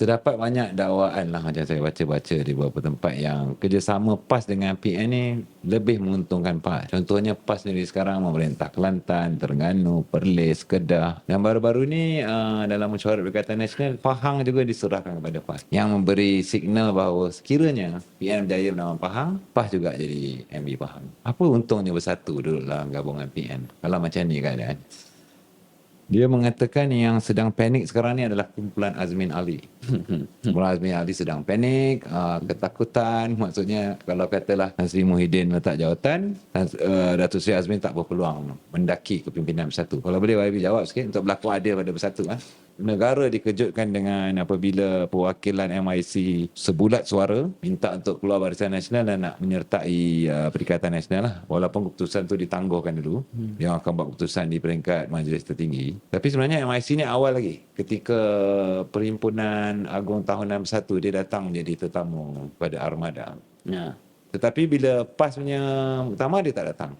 terdapat banyak dakwaan lah macam saya baca-baca di beberapa tempat yang kerjasama PAS dengan PN ni lebih menguntungkan PAS. Contohnya PAS sendiri sekarang memerintah Kelantan, Terengganu, Perlis, Kedah. Dan baru-baru ni uh, dalam mesyuarat Perikatan Nasional, Pahang juga diserahkan kepada PAS. Yang memberi signal bahawa sekiranya PN berjaya menang Pahang, PAS juga jadi MB Pahang. Apa untungnya bersatu duduk dalam gabungan PN? Kalau macam ni keadaan. Dia mengatakan yang sedang panik sekarang ni adalah kumpulan Azmin Ali. kumpulan Azmin Ali sedang panik, uh, ketakutan. Maksudnya kalau katalah Tan Muhyiddin letak jawatan, uh, Datuk Seri Azmin tak berpeluang mendaki kepimpinan bersatu. Kalau boleh YB jawab sikit untuk berlaku adil pada bersatu. Ha? Negara dikejutkan dengan apabila perwakilan MIC sebulat suara minta untuk keluar barisan nasional dan nak menyertai uh, Perikatan Nasional lah. Walaupun keputusan tu ditangguhkan dulu. Hmm. Yang akan buat keputusan di peringkat majlis tertinggi. Tapi sebenarnya MIC ni awal lagi. Ketika Perhimpunan Agung tahun 61 dia datang menjadi tetamu pada Armada. Ya. Tetapi bila PAS punya utama dia tak datang.